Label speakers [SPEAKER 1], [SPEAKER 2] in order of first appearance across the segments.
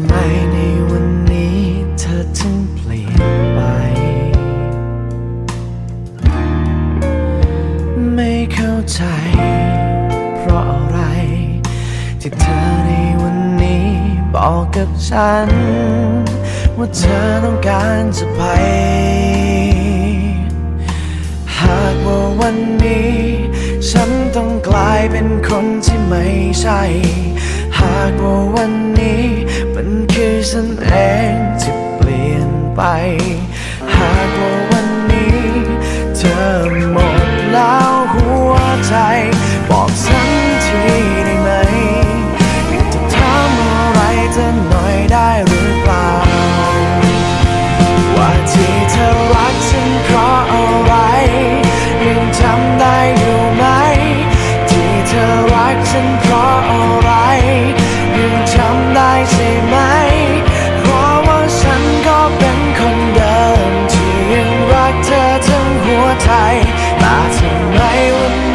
[SPEAKER 1] ำไมในวันนี้เธอถึงเปลี่ยนไป ไม่เข้าใจ เพราะอะไร ที่เธอในวันนี้บอกกับฉัน ว่าเธอต้องการจะไป หากว่าวันนี้ ฉันต้องกลายเป็นคนที่ไม่ใช่ หากว่าวันนี้ ฉันเองที่เปลี่ยนไป bottom right with me.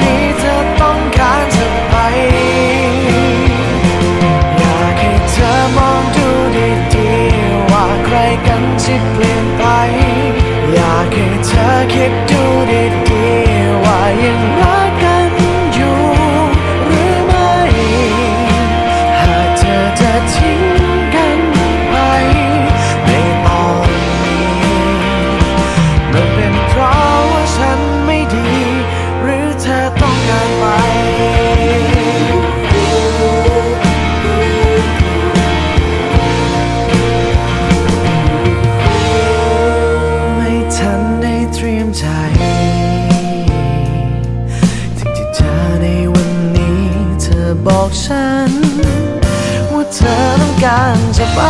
[SPEAKER 1] การจะไป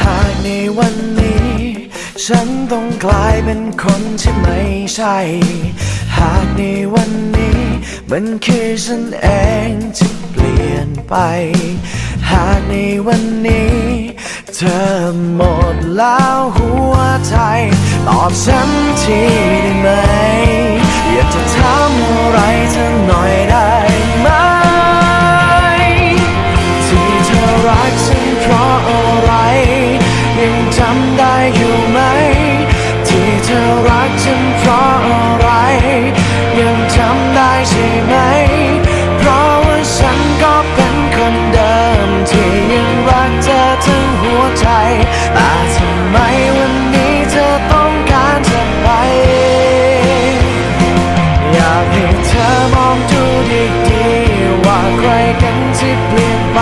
[SPEAKER 1] หากในวันนี้ ฉันต้องกลายเป็นคนที่ไม่ใช่ หากในวันนี้ มันคือฉันเองที่เปลี่ยนไป หากในวันนี้ เธอหมดแล้วหัวใจ ตอบฉันทีได้ไหม อยากจะถามว่า ใครกันที่เปลี่ยนไป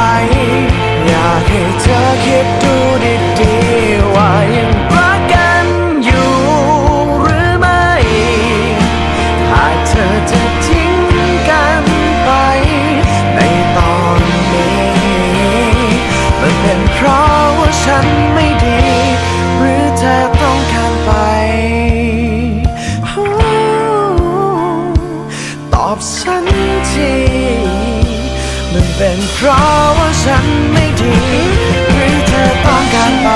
[SPEAKER 1] เป็นเพราะว่าฉันไม่ดีหรือเธอต้องการไป